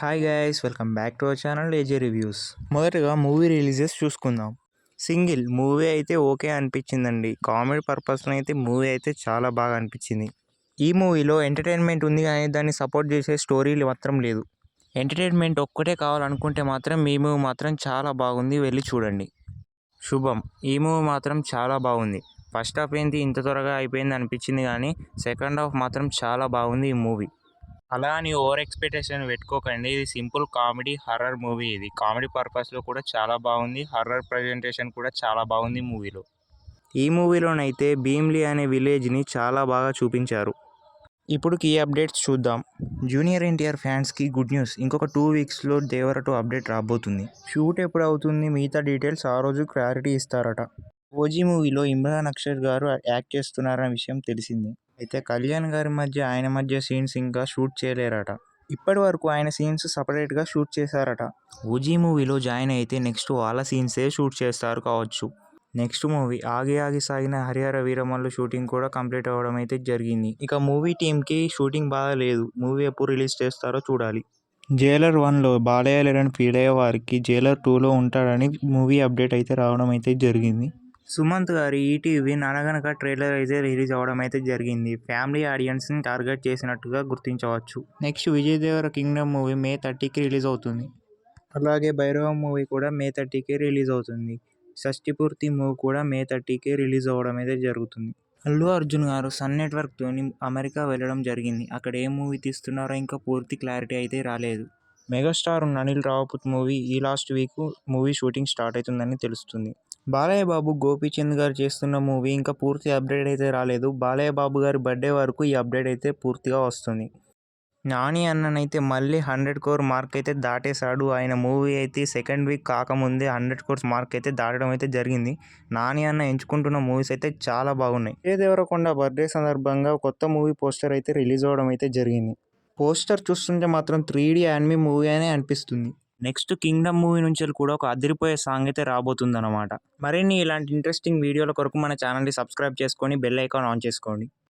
Hi guys welcome back to our channel AJ reviews మొదటగా movie releases చూసుకుందాం. Single movie అయితే okay అనిపించిందండి. Comedy పర్పస్లో అయితే మూవీ అయితే చాలా బాగా అనిపించింది. ఈ మూవీలో ఎంటర్టైన్మెంట్ ఉంది కానీ దాన్ని సపోర్ట్ చేసే స్టోరీలు మాత్రం లేదు. ఎంటర్టైన్మెంట్ ఒక్కటే కావాలనుకుంటే మాత్రం ఈ మూవీ మాత్రం చాలా బాగుంది. వెళ్ళి చూడండి. శుభం. ఈ మూవీ మాత్రం చాలా బాగుంది. ఫస్ట్ హాఫ్ ఏంటి ఇంత త్వరగా అయిపోయింది అనిపించింది కానీ సెకండ్ హాఫ్ మాత్రం చాలా బాగుంది ఈ మూవీ అలా అని ఓవర్ ఎక్స్పెక్టేషన్ పెట్టుకోకండి. ఇది సింపుల్ కామెడీ హర్రర్ మూవీ ఇది. కామెడీ పర్పస్లో కూడా చాలా బాగుంది. హర్రర్ ప్రజెంటేషన్ కూడా చాలా బాగుంది మూవీలో. ఈ మూవీలోనైతే భీమ్లీ అనే విలేజ్ని చాలా బాగా చూపించారు. ఇప్పుడు కీ అప్డేట్స్ చూద్దాం. జూనియర్ ఎన్టీఆర్ ఫ్యాన్స్కి గుడ్ న్యూస్. ఇంకొక టూ వీక్స్లో దేవర టూ అప్డేట్ రాబోతుంది. షూట్ ఎప్పుడు అవుతుంది మిగతా డీటెయిల్స్ ఆ రోజు క్లారిటీ ఇస్తారట. ఓజీ మూవీలో ఇమ్రాన్ అక్షర్ గారు యాక్ట్ చేస్తున్నారన్న విషయం తెలిసింది. అయితే కళ్యాణ్ గారి మధ్య ఆయన మధ్య సీన్స్ ఇంకా షూట్ చేయలేరట. ఇప్పటి వరకు ఆయన సీన్స్ సపరేట్గా షూట్ చేశారట. ఓజీ మూవీలో జాయిన్ అయితే నెక్స్ట్ వాళ్ళ సీన్సే షూట్ చేస్తారు కావచ్చు. నెక్స్ట్ మూవీ ఆగి ఆగి సాగిన హరిహర వీరమల్లు షూటింగ్ కూడా కంప్లీట్ అవ్వడం అయితే జరిగింది. ఇక మూవీ టీంకి షూటింగ్ బాగా లేదు. మూవీ ఎప్పుడు రిలీజ్ చేస్తారో చూడాలి. జైలర్ వన్లో బాలయ్య లేరని ఫీల్ అయ్యే వారికి జైలర్ టూలో ఉంటాడని మూవీ అప్డేట్ అయితే రావడం అయితే జరిగింది. సుమంత్ గారి ఈటీవీ ననగనక ట్రైలర్ అయితే రిలీజ్ అవ్వడం అయితే జరిగింది. ఫ్యామిలీ ఆడియన్స్ని టార్గెట్ చేసినట్టుగా గుర్తించవచ్చు. Next Vijay Devara Kingdom movie May థర్టీకి రిలీజ్ అవుతుంది. అలాగే భైరవ మూవీ కూడా మే థర్టీకే రిలీజ్ అవుతుంది. షష్టిపూర్తి మూవీ కూడా మే థర్టీకే రిలీజ్ అవ్వడం అయితే జరుగుతుంది. అల్లు అర్జున్ గారు సన్ నెట్వర్క్తోని అమెరికా వెళ్ళడం జరిగింది. అక్కడ ఏ మూవీ తీస్తున్నారో ఇంకా పూర్తి క్లారిటీ అయితే రాలేదు. మెగాస్టార్ అనిల్ రావుపుత్ మూవీ ఈ last week movie shooting start అవుతుందని తెలుస్తుంది. బాలయ్య బాబు గోపీచంద్ గారు చేస్తున్న మూవీ ఇంకా పూర్తి అప్డేట్ అయితే రాలేదు. బాలయ్య బాబు గారి బర్త్డే వరకు ఈ అప్డేట్ అయితే పూర్తిగా వస్తుంది. నాని అన్ననైతే మళ్ళీ హండ్రెడ్ కోర్ మార్క్ అయితే దాటేశాడు. ఆయన మూవీ అయితే సెకండ్ వీక్ కాకముందే హండ్రెడ్ కోర్స్ మార్క్ అయితే దాటడం అయితే జరిగింది. నాని అన్న ఎంచుకుంటున్న మూవీస్ అయితే చాలా బాగున్నాయి. ఏ దేవరకొండ బర్త్డే సందర్భంగా కొత్త మూవీ పోస్టర్ అయితే రిలీజ్ అవ్వడం అయితే జరిగింది. పోస్టర్ చూస్తుంటే మాత్రం త్రీ డీ యానిమీ మూవీ అనే అనిపిస్తుంది. నెక్స్ట్ కింగ్డమ్ మూవీ నుంచి కూడా ఒక అదిరిపోయే సాంగ్ అయితే రాబోతుంది అనమాట మరిన్ని ఇలాంటి ఇంట్రెస్టింగ్ వీడియోల కొరకు మన ఛానల్ని సబ్స్క్రైబ్ చేసుకొని బెల్ ఐకాన్ ఆన్ చేసుకోండి.